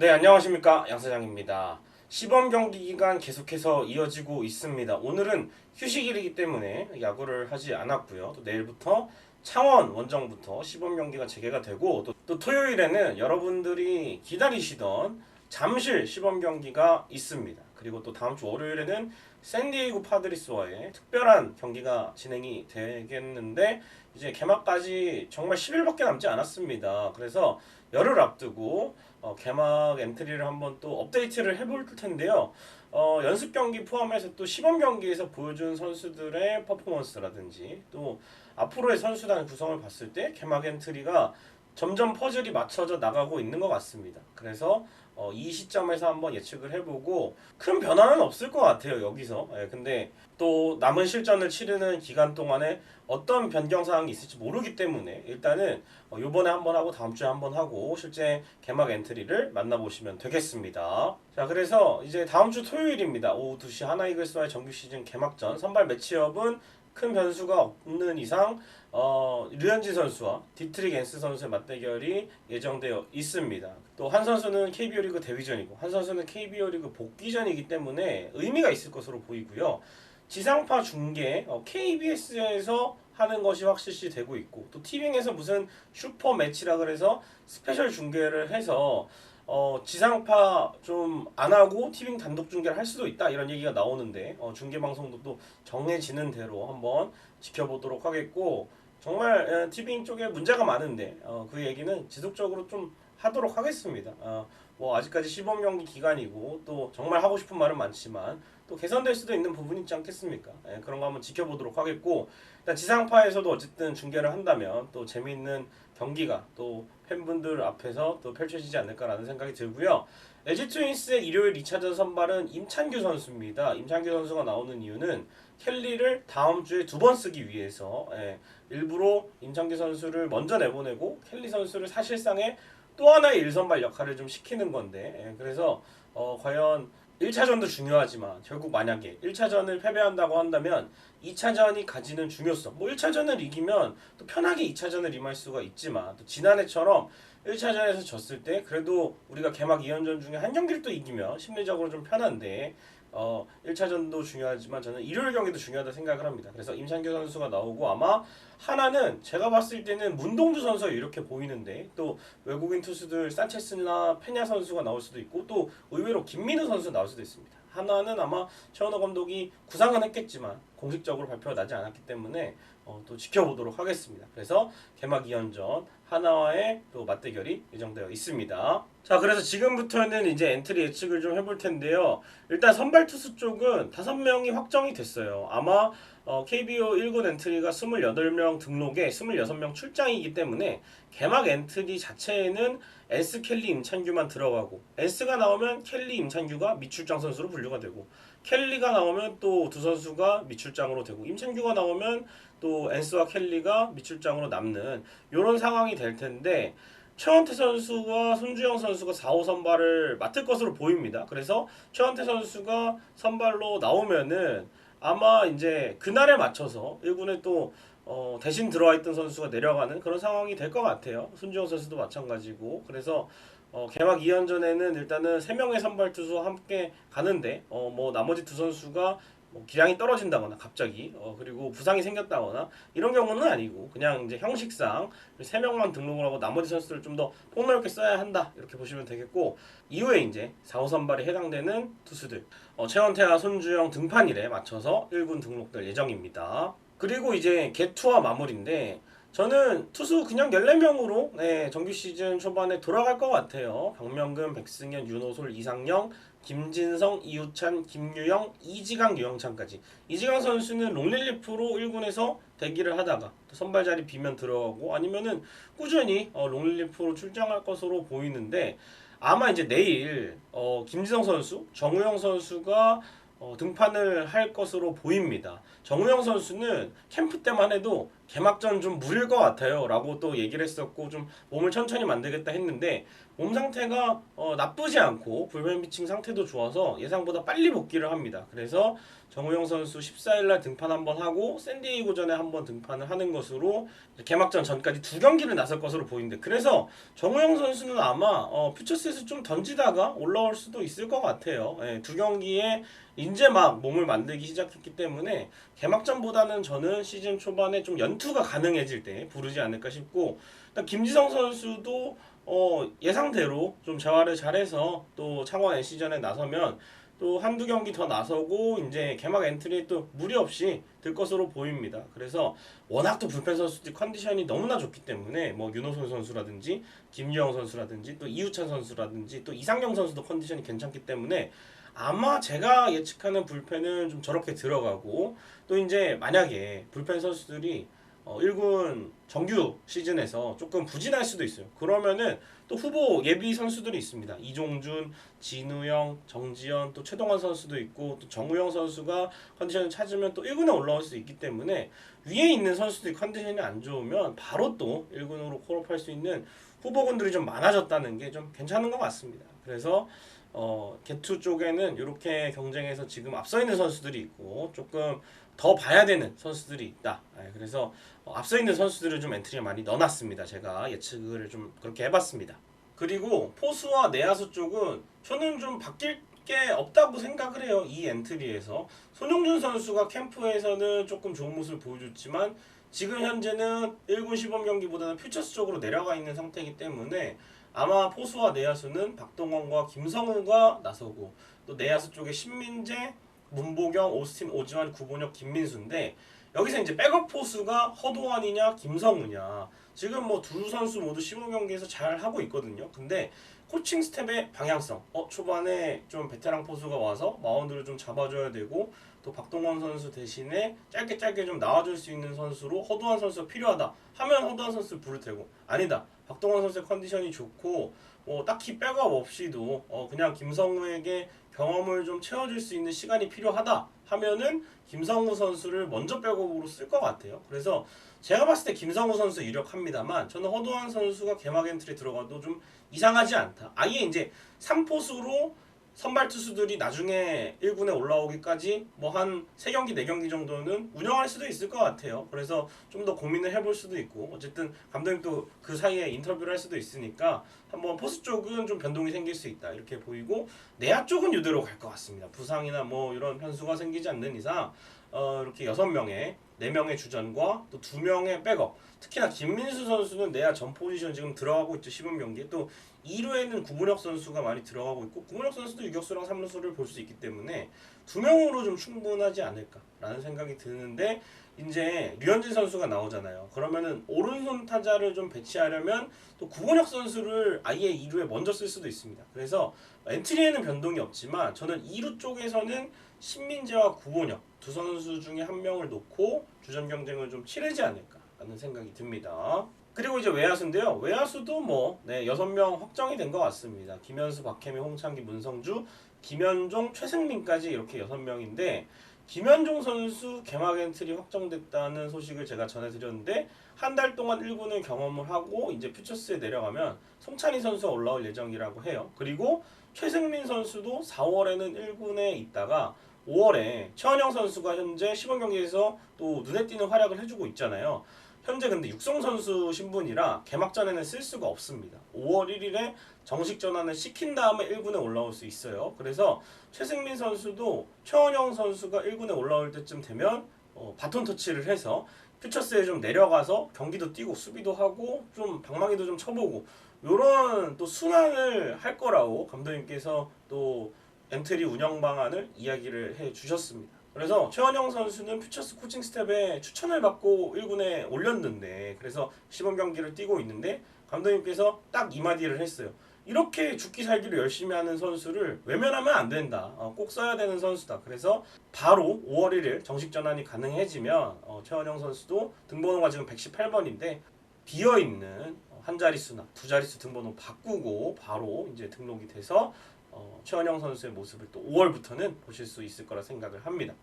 네, 안녕하십니까. 양 사장입니다. 시범 경기 기간 계속해서 이어지고 있습니다. 오늘은 휴식일이기 때문에 야구를 하지 않았고요. 또 내일부터 창원 원정부터 시범 경기가 재개가 되고 또, 또 토요일에는 여러분들이 기다리시던 잠실 시범 경기가 있습니다. 그리고 또 다음 주 월요일에는 샌디에이고 파드리스와의 특별한 경기가 진행이 되겠는데 이제 개막까지 정말 10일밖에 남지 않았습니다. 그래서 열흘 앞두고 어, 개막 엔트리를 한번 또 업데이트를 해볼 텐데요. 어, 연습 경기 포함해서 또 시범 경기에서 보여준 선수들의 퍼포먼스라든지 또 앞으로의 선수단 구성을 봤을 때 개막 엔트리가 점점 퍼즐이 맞춰져 나가고 있는 것 같습니다. 그래서 어, 이 시점에서 한번 예측을 해보고 큰 변화는 없을 것 같아요 여기서. 예, 근데 또 남은 실전을 치르는 기간 동안에 어떤 변경 사항이 있을지 모르기 때문에 일단은 어, 요번에 한번 하고 다음 주에 한번 하고 실제 개막 엔트리를 만나보시면 되겠습니다. 자 그래서 이제 다음 주 토요일입니다. 오후 2시 하나이글스와의 정규 시즌 개막전 선발 매치업은 큰 변수가 없는 이상 어, 류현진 선수와 디트릭 앤스 선수의 맞대결이 예정되어 있습니다. 또 한 선수는 KBO 리그 데뷔전이고 한 선수는 KBO 리그 복귀전이기 때문에 의미가 있을 것으로 보이고요. 지상파 중계 어, KBS에서 하는 것이 확실시 되고 있고 또 티빙에서 무슨 슈퍼 매치라 그래서 스페셜 중계를 해서 어, 지상파 좀 안 하고 티빙 단독 중계를 할 수도 있다 이런 얘기가 나오는데 어, 중계 방송도 또 정해지는 대로 한번 지켜보도록 하겠고 정말 에, 티빙 쪽에 문제가 많은데 어, 그 얘기는 지속적으로 좀 하도록 하겠습니다. 어, 뭐 아직까지 시범 경기 기간이고 또 정말 하고 싶은 말은 많지만 또 개선될 수도 있는 부분이 있지 않겠습니까? 예, 그런 거 한번 지켜보도록 하겠고 일단 지상파에서도 어쨌든 중계를 한다면 또 재미있는 경기가 또 팬분들 앞에서 또 펼쳐지지 않을까라는 생각이 들고요. LG 트윈스의 일요일 2차전 선발은 임찬규 선수입니다. 임찬규 선수가 나오는 이유는 켈리를 다음 주에 두 번 쓰기 위해서 예, 일부러 임찬규 선수를 먼저 내보내고 켈리 선수를 사실상의 또 하나의 일선발 역할을 좀 시키는 건데 예, 그래서 어, 과연 1차전도 중요하지만 결국 만약에 1차전을 패배한다고 한다면 2차전이 가지는 중요성. 뭐 1차전을 이기면 또 편하게 2차전을 임할 수가 있지만 또 지난해처럼 1차전에서 졌을 때 그래도 우리가 개막 2연전 중에 한 경기를 또 이기면 심리적으로 좀 편한데 어 1차전도 중요하지만 저는 일요일 경기도 중요하다 생각을 합니다. 그래서 임창규 선수가 나오고 아마 하나는 제가 봤을 때는 문동주 선수가 이렇게 보이는데 또 외국인 투수들 산체스나 페냐 선수가 나올 수도 있고 또 의외로 김민우 선수 나올 수도 있습니다. 하나는 아마 최원호 감독이 구상은 했겠지만 공식적으로 발표가 나지 않았기 때문에 어, 또 지켜보도록 하겠습니다. 그래서 개막 2연전 하나와의 또 맞대결이 예정되어 있습니다. 자, 그래서 지금부터는 이제 엔트리 예측을 좀 해볼 텐데요. 일단 선발 투수 쪽은 다섯 명이 확정이 됐어요. 아마 어, KBO 1군 엔트리가 28명 등록에 26명 출장이기 때문에 개막 엔트리 자체에는 S 켈리 임찬규만 들어가고 S가 나오면 켈리 임찬규가 미출장 선수로 분류가 되고 켈리가 나오면 또 두 선수가 미출장으로 되고 임찬규가 나오면 또 엔스와 켈리가 미출장으로 남는 이런 상황이 될 텐데 최원태 선수와 손주영 선수가 4, 5 선발을 맡을 것으로 보입니다. 그래서 최원태 선수가 선발로 나오면은 아마 이제 그날에 맞춰서 1군에 또 어, 대신 들어와 있던 선수가 내려가는 그런 상황이 될 것 같아요. 손주영 선수도 마찬가지고 그래서 어, 개막 2연전에는 일단은 3명의 선발 투수와 함께 가는데 어, 뭐 나머지 두 선수가 뭐 기량이 떨어진다거나 갑자기 어, 그리고 부상이 생겼다거나 이런 경우는 아니고 그냥 이제 형식상 세 명만 등록을 하고 나머지 선수들을 좀 더 폭넓게 써야 한다 이렇게 보시면 되겠고 이후에 이제 4, 5 선발에 해당되는 투수들 어, 최원태와 손주영 등판일에 맞춰서 1군 등록될 예정입니다. 그리고 이제 개투와 마무리인데 저는 투수 그냥 14명으로 네, 정규 시즌 초반에 돌아갈 것 같아요. 박명근, 백승현, 윤호솔, 이상영, 김진성, 이우찬, 김유영, 이지강, 유영찬까지. 이지강 선수는 롱릴리프로 1군에서 대기를 하다가 또 선발 자리 비면 들어가고 아니면은 꾸준히 어, 롱릴리프로 출장할 것으로 보이는데 아마 이제 내일 어, 김지성 선수, 정우영 선수가 어, 등판을 할 것으로 보입니다. 정우영 선수는 캠프 때만 해도 개막전 좀 무릴 것 같아요. 라고 또 얘기를 했었고 좀 몸을 천천히 만들겠다 했는데 몸 상태가 어, 나쁘지 않고 불펜 피칭 상태도 좋아서 예상보다 빨리 복귀를 합니다. 그래서 정우영 선수 14일날 등판 한번 하고 샌디에이고전에 한번 등판을 하는 것으로 개막전 전까지 두 경기를 나설 것으로 보이는데 그래서 정우영 선수는 아마 어, 퓨처스에서 좀 던지다가 올라올 수도 있을 것 같아요. 예, 두 경기에 이제 막 몸을 만들기 시작했기 때문에 개막전보다는 저는 시즌 초반에 좀 연 투가 가능해질 때 부르지 않을까 싶고 일단 김지성 선수도 어, 예상대로 좀 재활을 잘해서 또 창원 NC전에 나서면 또 한두 경기 더 나서고 이제 개막 엔트리에 또 무리 없이 들 것으로 보입니다. 그래서 워낙 또 불펜 선수들이 컨디션이 너무나 좋기 때문에 뭐 윤호선 선수라든지 김유영 선수라든지 또 이우찬 선수라든지 또 이상경 선수도 컨디션이 괜찮기 때문에 아마 제가 예측하는 불펜은 좀 저렇게 들어가고 또 이제 만약에 불펜 선수들이 어, 1군 정규 시즌에서 조금 부진할 수도 있어요. 그러면은 또 후보 예비 선수들이 있습니다. 이종준, 진우영, 정지현, 또 최동환 선수도 있고 또 정우영 선수가 컨디션을 찾으면 또 1군에 올라올 수 있기 때문에 위에 있는 선수들이 컨디션이 안 좋으면 바로 또 1군으로 콜업할 수 있는 후보군들이 좀 많아졌다는 게 좀 괜찮은 것 같습니다. 그래서 어, 개투 쪽에는 이렇게 경쟁에서 지금 앞서 있는 선수들이 있고 조금 더 봐야 되는 선수들이 있다. 예, 그래서 어, 앞서 있는 선수들을 좀 엔트리에 많이 넣어놨습니다. 제가 예측을 좀 그렇게 해봤습니다. 그리고 포수와 내야수 쪽은 저는 좀 바뀔 게 없다고 생각을 해요. 이 엔트리에서 손흥준 선수가 캠프에서는 조금 좋은 모습을 보여줬지만 지금 현재는 1군 시범 경기보다는 퓨처스 쪽으로 내려가 있는 상태이기 때문에 아마 포수와 내야수는 박동원과 김성우가 나서고 또 내야수 쪽에 신민재, 문보경, 오스틴, 오지환, 구본혁, 김민수인데 여기서 이제 백업 포수가 허도환이냐 김성우냐. 지금 뭐 두 선수 모두 시범 경기에서 잘 하고 있거든요. 근데 코칭 스텝의 방향성. 어 초반에 좀 베테랑 포수가 와서 마운드를 좀 잡아줘야 되고 또 박동원 선수 대신에 짧게 짧게 좀 나와줄 수 있는 선수로 허도환 선수가 필요하다 하면 허도환 선수를 부를 테고. 아니다. 박동원 선수의 컨디션이 좋고 뭐 딱히 백업 없이도 어 그냥 김성우에게 경험을 좀 채워줄 수 있는 시간이 필요하다 하면은 김성우 선수를 먼저 백업으로 쓸 것 같아요. 그래서 제가 봤을 때 김성우 선수 유력합니다만 저는 허도환 선수가 개막 엔트리 들어가도 좀 이상하지 않다. 아예 이제 3포수로 선발 투수들이 나중에 1군에 올라오기까지 뭐 한 3경기 4경기 정도는 운영할 수도 있을 것 같아요. 그래서 좀 더 고민을 해볼 수도 있고 어쨌든 감독님도 그 사이에 인터뷰를 할 수도 있으니까 한번 포수 쪽은 좀 변동이 생길 수 있다 이렇게 보이고 내야 쪽은 이대로 갈 것 같습니다. 부상이나 뭐 이런 변수가 생기지 않는 이상 어, 이렇게 여섯 명의 네 명의 주전과 또두 명의 백업. 특히나 김민수 선수는 내야 전 포지션 지금 들어가고 있죠 시범 경기에 또 2루에는 구문혁 선수가 많이 들어가고 있고 구문혁 선수도 유격수랑 3루수를 볼 수 있기 때문에 두 명으로 좀 충분하지 않을까라는 생각이 드는데 이제 류현진 선수가 나오잖아요. 그러면은 오른손 타자를 좀 배치하려면 또 구본혁 선수를 아예 2루에 먼저 쓸 수도 있습니다. 그래서 엔트리에는 변동이 없지만 저는 2루 쪽에서는 신민재와 구본혁 두 선수 중에 한 명을 놓고 주전 경쟁을 좀 치르지 않을까라는 생각이 듭니다. 그리고 이제 외야수인데요. 외야수도 뭐 네, 6명 확정이 된 것 같습니다. 김현수, 박혜미, 홍창기, 문성주, 김현종, 최승민까지 이렇게 6명인데 김현종 선수 개막 엔트리 확정됐다는 소식을 제가 전해드렸는데 한 달 동안 1군을 경험을 하고 이제 퓨처스에 내려가면 송찬희 선수가 올라올 예정이라고 해요. 그리고 최승민 선수도 4월에는 1군에 있다가 5월에 최원영 선수가 현재 시범 경기에서 또 눈에 띄는 활약을 해주고 있잖아요. 현재 근데 육성 선수 신분이라 개막전에는 쓸 수가 없습니다. 5월 1일에 정식 전환을 시킨 다음에 1군에 올라올 수 있어요. 그래서 최승민 선수도 최원영 선수가 1군에 올라올 때쯤 되면 어, 바톤 터치를 해서 퓨처스에 좀 내려가서 경기도 뛰고 수비도 하고 좀 방망이도 좀 쳐보고 요런 또 순환을 할 거라고 감독님께서 또 엔트리 운영 방안을 이야기를 해 주셨습니다. 그래서 최원영 선수는 퓨처스 코칭 스텝에 추천을 받고 1군에 올렸는데 그래서 시범 경기를 뛰고 있는데 감독님께서 딱 이 마디를 했어요. 이렇게 죽기 살기를 열심히 하는 선수를 외면하면 안 된다. 어, 꼭 써야 되는 선수다. 그래서 바로 5월 1일 정식 전환이 가능해지면 어, 최원영 선수도 등번호가 지금 118번인데 비어 있는 한 자릿수나 두 자릿수 등번호 바꾸고 바로 이제 등록이 돼서 어, 최원영 선수의 모습을 또 5월부터는 보실 수 있을 거라 생각을 합니다.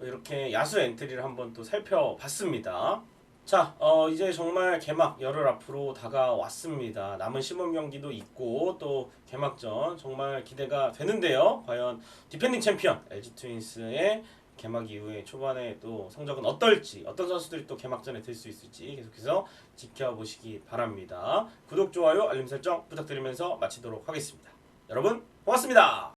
이렇게 야수 엔트리를 한번 또 살펴봤습니다. 자, 어, 이제 정말 개막 열흘 앞으로 다가왔습니다. 남은 시범 경기도 있고 또 개막전 정말 기대가 되는데요. 과연 디펜딩 챔피언 LG 트윈스의 개막 이후에 초반에 또 성적은 어떨지 어떤 선수들이 또 개막전에 들 수 있을지 계속해서 지켜보시기 바랍니다. 구독, 좋아요, 알림 설정 부탁드리면서 마치도록 하겠습니다. 여러분 고맙습니다.